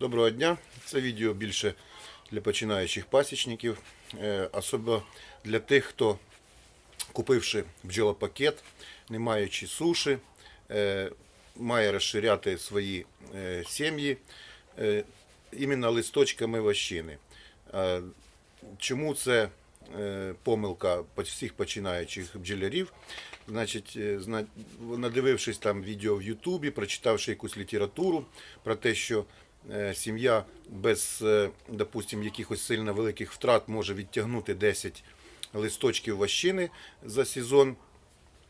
Доброго дня. Це відео більше для починаючих пасічників, е, особливо для тих, хто, купивши бджолопакет, не маючи суші, е, має розширяти свої е, сім'ї іменно листочками вощини. Чому це помилка всіх починаючих бджолярів? Значить, надивившись там відео в Ютубі, прочитавши якусь літературу про те, що сім'я без, е, допустим, якихось сильно великих втрат може відтягнути 10 листочків вощини за сезон.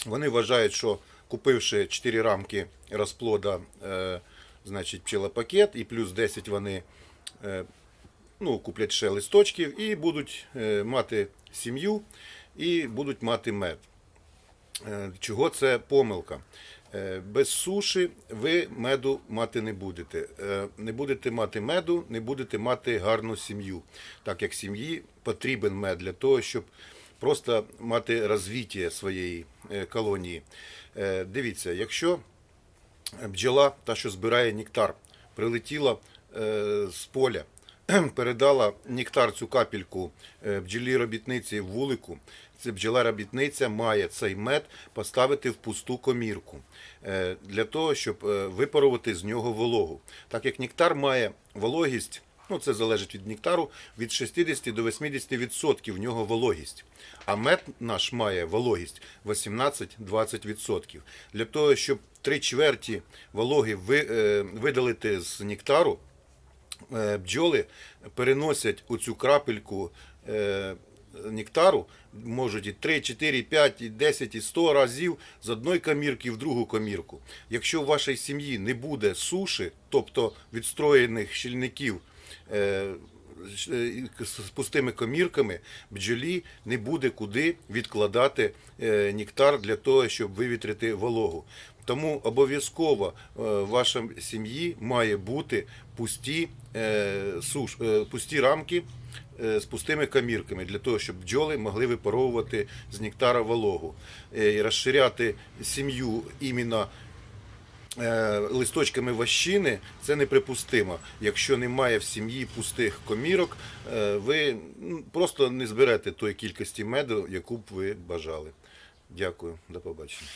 Вони вважають, що купивши 4 рамки розплода, е, значить, пчелопакет, і плюс 10 вони е, ну, куплять ще листочків і будуть е, мати сім'ю і будуть мати мед. Е, Чого це помилка? Е, Без суші ви меду мати не будете. Е, Не будете мати меду, не будете мати гарну сім'ю. Так як сім'ї потрібен мед для того, щоб просто мати розвіття своєї е, колонії. Дивіться, якщо бджола, та, що збирає нектар, прилетіла з поля, передала нектар цю капельку е, бджолі робітниці вулику. Це бджола робітниця має цей мед поставити в пусту комірку е, для того, щоб е, випарувати з нього вологу. Так як нектар має вологість, ну це залежить від нектару, від 60 до 80% в нього вологість. А мед наш має вологість 18-20%. Для того, щоб три чверті вологи ви- видалити з нектару, бджоли переносять у цю крапельку е, нектару, можуть і 3, 4, 5, і 10, і 100 разів з одної комірки в другу комірку. Якщо в вашій сім'ї не буде суші, тобто відстроєних щільників, е, е, з пустими комірками, бджолі не буде куди відкладати е, нектар для того, щоб вивітрити вологу. Тому обов'язково е, в вашій сім'ї має бути пусті, е, суш, е, пусті рамки з пустими камірками для того, щоб бджоли могли випаровувати з нектара вологу і розширяти сім'ю іменно листочками вощини це неприпустимо. Якщо немає в сім'ї пустих комірок, ви ну, просто не зберете тої кількості меду, яку б ви бажали. Дякую, до побачення.